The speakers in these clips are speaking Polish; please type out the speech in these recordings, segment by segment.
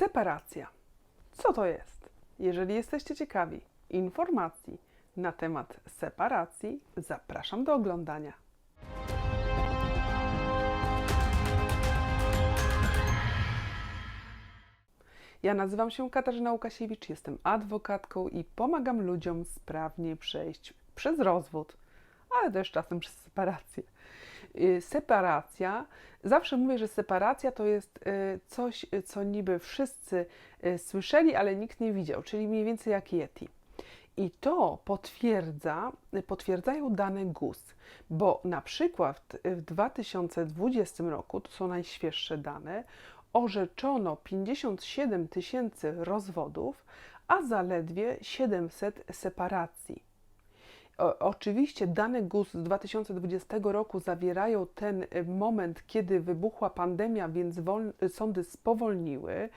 Separacja. Co to jest? Jeżeli jesteście ciekawi informacji na temat separacji, zapraszam do oglądania. Ja nazywam się Katarzyna Łukasiewicz, jestem adwokatką i pomagam ludziom sprawnie przejść przez rozwód, ale też czasem przez separację. Y, Separacja, zawsze mówię, że separacja to jest y, coś, y, co niby wszyscy słyszeli, ale nikt nie widział, czyli mniej więcej jak Yeti. I to potwierdza, potwierdzają dane GUS, bo na przykład w 2020 roku, to są najświeższe dane, orzeczono 57 tysięcy rozwodów, a zaledwie 700 separacji. Oczywiście dane GUS z 2020 roku zawierają ten y, moment, kiedy wybuchła pandemia, więc wol, sądy spowolniły,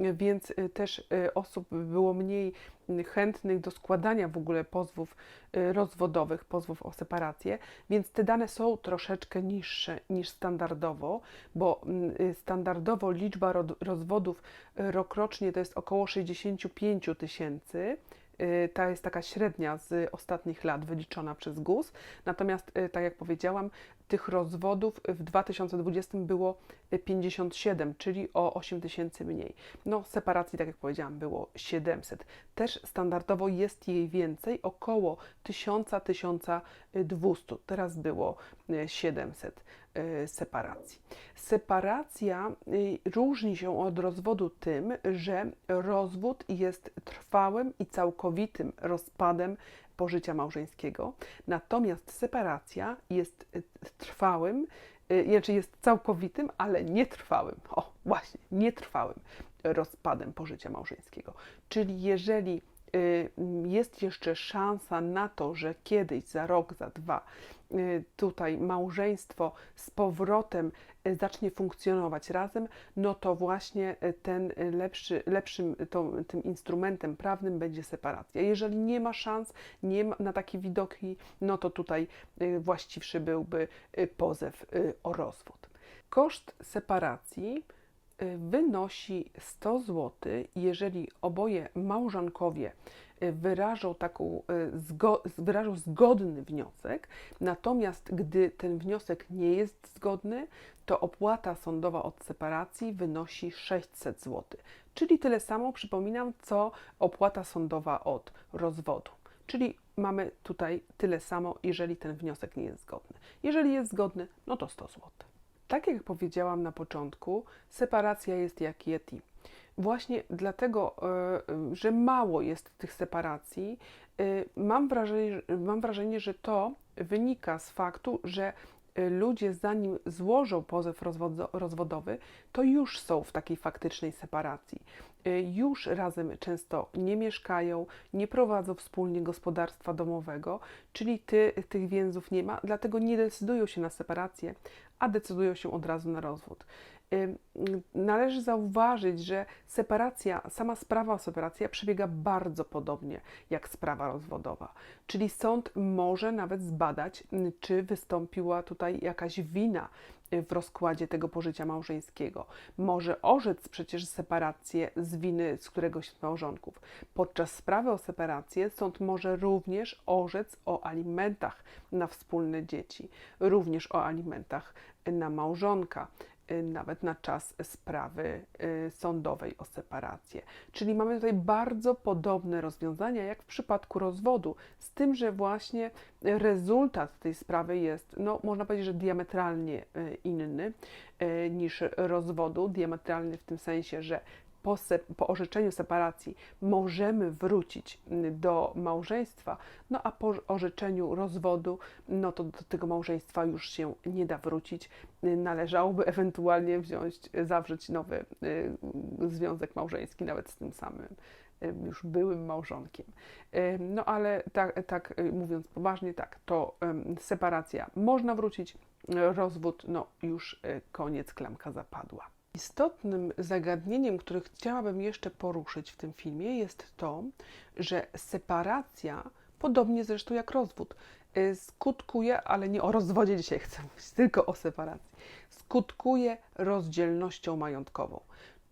y, więc y, też y, osób było mniej y, chętnych do składania w ogóle pozwów y, rozwodowych, pozwów o separację, więc te dane są troszeczkę niższe niż standardowo, bo mm, y, standardowo liczba ro- rozwodów y, rokrocznie to jest około 65 000 tysięcy. Y, Ta jest taka średnia z ostatnich lat wyliczona przez GUS. Natomiast, y, tak jak powiedziałam, tych rozwodów w 2020 było y, 57, czyli o 8 tysięcy mniej. No, separacji, tak jak powiedziałam, było 700. Też standardowo jest jej więcej, około 1000-1200. Teraz było y, 700 y, separacji. Separacja y, różni się od rozwodu tym, że rozwód jest trwałym i całkowitym rozpadem pożycia małżeńskiego, natomiast separacja jest y, trwałym, y, znaczy jest całkowitym, ale nietrwałym, o właśnie, nietrwałym rozpadem pożycia małżeńskiego. Czyli jeżeli jest jeszcze szansa na to, że kiedyś, za rok, za dwa, y, tutaj małżeństwo z powrotem y, zacznie funkcjonować razem, no to właśnie y, ten y, lepszy, lepszym to, tym instrumentem prawnym będzie separacja. Jeżeli nie ma szans nie ma na takie widoki, no to tutaj y, właściwszy byłby y, pozew y, o rozwód. Koszt separacji y, wynosi 100 zł, jeżeli oboje małżonkowie y, wyrażą taką y, zgo, wyrażą zgodny wniosek, natomiast gdy ten wniosek nie jest zgodny, to opłata sądowa od separacji wynosi 600 zł, czyli tyle samo, przypominam, co opłata sądowa od rozwodu. Czyli mamy tutaj tyle samo, jeżeli ten wniosek nie jest zgodny. Jeżeli jest zgodny, no to 100 zł. Tak jak powiedziałam na początku, separacja jest jak Yeti. Właśnie dlatego, y, że mało jest tych separacji, y, mam wrażenie, mam wrażenie, że to wynika z faktu, że y, ludzie, zanim złożą pozew rozwodowy, to już są w takiej faktycznej separacji. Już razem często nie mieszkają, nie prowadzą wspólnie gospodarstwa domowego, czyli ty, tych więzów nie ma, dlatego nie decydują się na separację, a decydują się od razu na rozwód. Należy zauważyć, że separacja, sama sprawa o separację przebiega bardzo podobnie jak sprawa rozwodowa. Czyli sąd może nawet zbadać, czy wystąpiła tutaj jakaś wina w rozkładzie tego pożycia małżeńskiego. Może orzec przecież separację z winy z któregoś z małżonków. Podczas sprawy o separację sąd może również orzec o alimentach na wspólne dzieci, również o alimentach na małżonka y, nawet na czas sprawy y, sądowej o separację. Czyli mamy tutaj bardzo podobne rozwiązania jak w przypadku rozwodu, z tym, że właśnie rezultat tej sprawy jest, no można powiedzieć, że diametralnie y, inny y, niż rozwodu, diametralny w tym sensie, że po, po orzeczeniu separacji możemy wrócić mm, do małżeństwa, no a po orzeczeniu rozwodu, no to do tego małżeństwa już się nie da wrócić. Należałoby ewentualnie wziąć, zawrzeć nowy y, związek małżeński, nawet z tym samym y, już byłym małżonkiem. Y, No ale tak, tak mówiąc poważnie, tak, to separacja można wrócić, rozwód, no już koniec, klamka zapadła. Istotnym zagadnieniem, które chciałabym jeszcze poruszyć w tym filmie, jest to, że separacja, podobnie zresztą jak rozwód, y, skutkuje, ale nie o rozwodzie dzisiaj chcę mówić, tylko o separacji, skutkuje rozdzielnością majątkową.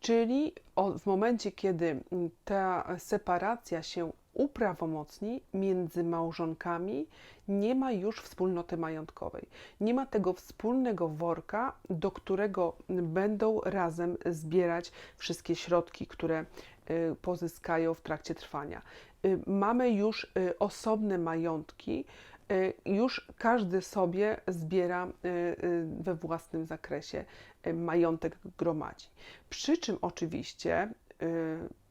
Czyli w momencie, kiedy ta separacja się uprawomocni między małżonkami, nie ma już wspólnoty majątkowej. Nie ma tego wspólnego worka, do którego będą razem zbierać wszystkie środki, które y, pozyskają w trakcie trwania. Y, Mamy już y, osobne majątki, już każdy sobie zbiera we własnym zakresie majątek gromadzi. Przy czym oczywiście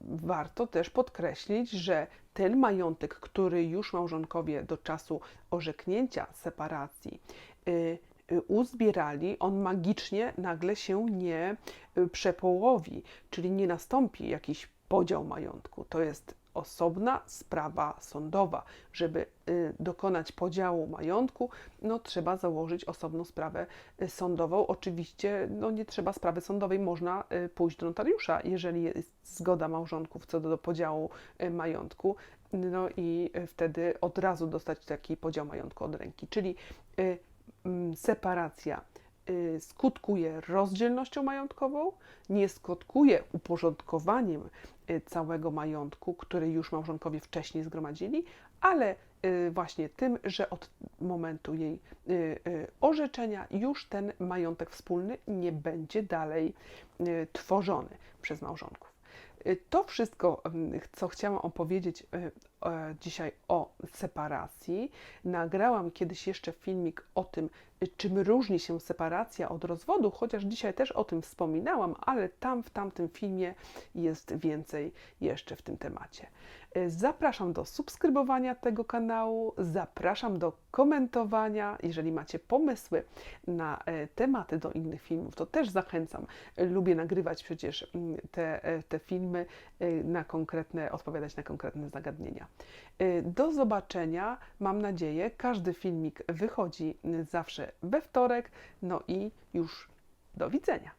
warto też podkreślić, że ten majątek, który już małżonkowie do czasu orzeknięcia separacji y, y, uzbierali, on magicznie nagle się nie y, przepołowi, czyli nie nastąpi jakiś podział majątku. To jest osobna sprawa sądowa. Żeby y, dokonać podziału majątku, no trzeba założyć osobną sprawę y, sądową. Oczywiście no, nie trzeba sprawy sądowej, można y, pójść do notariusza, jeżeli jest zgoda małżonków co do podziału y, majątku. No i wtedy od razu dostać taki podział majątku od ręki. Czyli mm, separacja skutkuje rozdzielnością majątkową, nie skutkuje uporządkowaniem y, całego majątku, który już małżonkowie wcześniej zgromadzili, ale y, właśnie tym, że od momentu jej y, y, orzeczenia już ten majątek wspólny nie będzie dalej y, tworzony przez małżonków. Y, To wszystko, mm, co chciałam opowiedzieć y, dzisiaj o separacji. Nagrałam kiedyś jeszcze filmik o tym, czym różni się separacja od rozwodu, chociaż dzisiaj też o tym wspominałam, ale tam w tamtym filmie jest więcej jeszcze w tym temacie. Y, Zapraszam do subskrybowania tego kanału, zapraszam do komentowania. Jeżeli macie pomysły na e, tematy do innych filmów, to też zachęcam. Lubię nagrywać przecież mm, te, e, te filmy na konkretne, odpowiadać na konkretne zagadnienia. Y, do zobaczenia. Mam nadzieję, każdy filmik wychodzi y, zawsze we wtorek. No i już do widzenia.